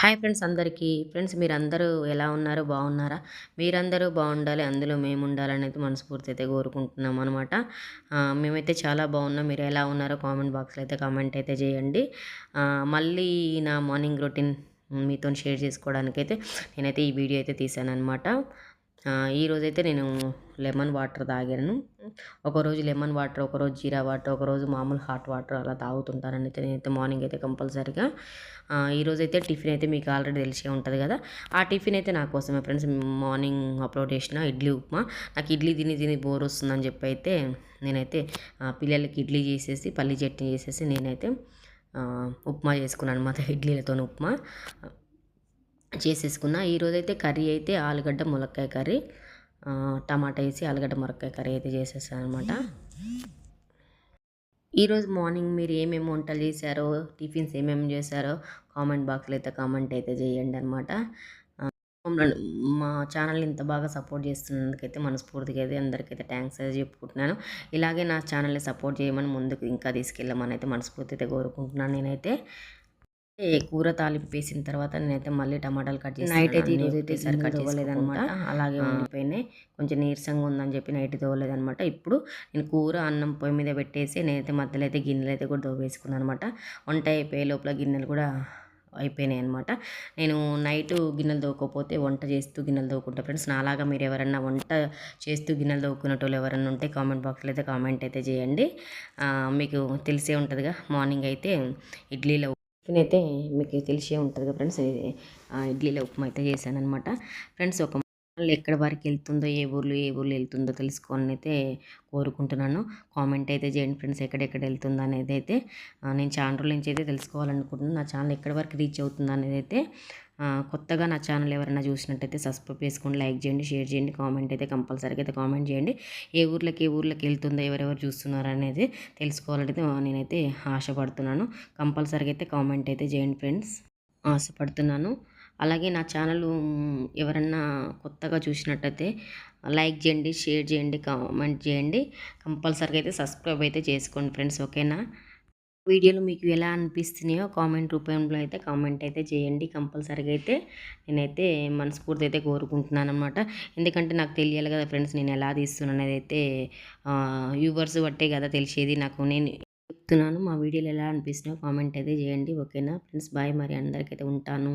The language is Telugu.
హాయ్ ఫ్రెండ్స్ అందరికీ. ఫ్రెండ్స్ మీరందరూ ఎలా ఉన్నారు? బాగున్నారా? మీరందరూ బాగుండాలి అందులో మేము ఉండాలని అయితే మనస్ఫూర్తి అయితే కోరుకుంటున్నాం అనమాట మేమైతే చాలా బాగున్నాం. మీరు ఎలా ఉన్నారో కామెంట్ బాక్స్లో అయితే కామెంట్ అయితే చేయండి. మళ్ళీ నా మార్నింగ్ రొటీన్ మీతో షేర్ చేసుకోవడానికైతే నేనైతే ఈ వీడియో అయితే తీసాను అనమాట ఈరోజైతే నేను లెమన్ వాటర్ తాగాను. ఒకరోజు లెమన్ వాటర్ ఒకరోజు జీరా వాటర్ ఒకరోజు మామూలు హాట్ వాటర్ అలా తాగుతుంటానని అయితే నేనైతే మార్నింగ్ అయితే కంపల్సరీగా ఈరోజైతే టిఫిన్ అయితే మీకు ఆల్రెడీ తెలిసే ఉంటుంది కదా. ఆ టిఫిన్ అయితే నా కోసమే ఫ్రెండ్స్. మార్నింగ్ అప్లోడ్ చేసిన ఇడ్లీ ఉప్మా. నాకు ఇడ్లీ తిని తిని బోర్ వస్తుందని చెప్పి అయితే నేనైతే పిల్లలకి ఇడ్లీ చేసేసి పల్లి చట్నీ చేసేసి నేనైతే ఉప్మా చేసుకున్నాను అనమాట. ఇడ్లీలతో ఉప్మా. చేసేసుకున్న. ఈరోజైతే కర్రీ అయితే ఆలుగడ్డ ములక్కాయ కర్రీ. టమాటా వేసి ఆలుగడ్డ ములక్కాయ కర్రీ అయితే చేసేసాను అనమాట ఈరోజు మార్నింగ్ మీరు ఏమేమి వంటలు చేశారో టిఫిన్స్ ఏమేమి చేశారో కామెంట్ బాక్స్లో అయితే కామెంట్ అయితే చేయండి అనమాట మా ఛానల్ని ఇంత బాగా సపోర్ట్ చేస్తున్నందుకైతే మనస్ఫూర్తిగా అయితే అందరికైతే థ్యాంక్స్ అయితే చెప్పుకుంటున్నాను. ఇలాగే నా ఛానల్ని సపోర్ట్ చేయమని ముందుకు ఇంకా తీసుకెళ్ళమని అయితే మనస్ఫూర్తి అయితే కోరుకుంటున్నాను నేనైతే. కూర తాలింపు వేసిన తర్వాత నేనైతే మళ్ళీ టమాటాలు కట్ చేసి నైట్ అయితే ఈరోజు అయితే సరి కట్ అవ్వలేదన్నమాట అలాగే ఉండిపోయినాయి. కొంచెం నీరసంగా ఉందని చెప్పి నైట్ తోవలేదన్నమాట. ఇప్పుడు నేను కూర అన్నం పొయ్యి మీద పెట్టేసి నేనైతే మధ్యలో అయితే గిన్నెలు అయితే కూడా దోవేసుకున్నాను అనమాట వంట అయిపోయే లోపల గిన్నెలు కూడా అయిపోయినాయి అనమాట నేను నైట్ గిన్నెలు దోకపోతే వంట చేస్తూ గిన్నెలు దోకుంటా ఫ్రెండ్స్ నాలాగా మీరు ఎవరన్నా వంట చేస్తూ గిన్నెలు దోక్కునేటోళ్ళు ఎవరన్నా ఉంటే కామెంట్ బాక్స్లో అయితే కామెంట్ అయితే చేయండి. మీకు తెలిసే ఉంటుందిగా. మార్నింగ్ అయితే ఇడ్లీలో టిఫిన్ అయితే మీకు తెలిసే ఉంటుంది కదా ఫ్రెండ్స్ ఇడ్లీలో ఉప్మా అయితే చేశాను అనమాట ఫ్రెండ్స్ ఒక ఎక్కడ ఎక్కడి వరకు వెళ్తుందో ఏ ఊర్లో ఏ ఊర్లో వెళ్తుందో తెలుసుకోవాలని అయితే కోరుకుంటున్నాను. కామెంట్ అయితే చేయండి ఫ్రెండ్స్ ఎక్కడెక్కడ వెళ్తుందో అనేది అయితే నేను ఛానల్ రోజుల నుంచి అయితే తెలుసుకోవాలనుకుంటున్నాను. నా ఛానల్ ఎక్కడి వరకు రీచ్ అవుతుందో అనేది అయితే కొత్తగా నా ఛానల్ ఎవరైనా చూసినట్టయితే సబ్స్క్రైబ్ చేసుకోండి లైక్ చేయండి షేర్ చేయండి కామెంట్ అయితే కంపల్సరీగా అయితే కామెంట్ చేయండి. ఏ ఊర్లోకి ఏ ఊర్లోకి వెళ్తుందో ఎవరెవరు చూస్తున్నారు అనేది తెలుసుకోవాలంటే నేనైతే ఆశపడుతున్నాను. కంపల్సరీగా అయితే కామెంట్ అయితే చేయండి ఫ్రెండ్స్. ఆశపడుతున్నాను. అలాగే నా ఛానల్ ఎవరన్నా కొత్తగా చూసినట్టయితే లైక్ చేయండి షేర్ చేయండి కామెంట్ చేయండి. కంపల్సరీగా అయితే సబ్స్క్రైబ్ అయితే చేసుకోండి ఫ్రెండ్స్ ఓకేనా? వీడియోలు మీకు ఎలా అనిపిస్తున్నాయో కామెంట్ రూపంలో అయితే కామెంట్ అయితే చేయండి. కంపల్సరీగా అయితే నేనైతే మనస్ఫూర్తి అయితే కోరుకుంటున్నాను అనమాట ఎందుకంటే నాకు తెలియాలి కదా ఫ్రెండ్స్ నేను ఎలా తీస్తున్నాను అయితే వ్యూవర్స్ బట్టే కదా తెలిసేది. నాకు నేను చెప్తున్నాను మా వీడియోలు ఎలా అనిపిస్తున్నాయో కామెంట్ అయితే చేయండి ఓకేనా? ఫ్రెండ్స్ బాయ్ మరి అందరికైతే ఉంటాను.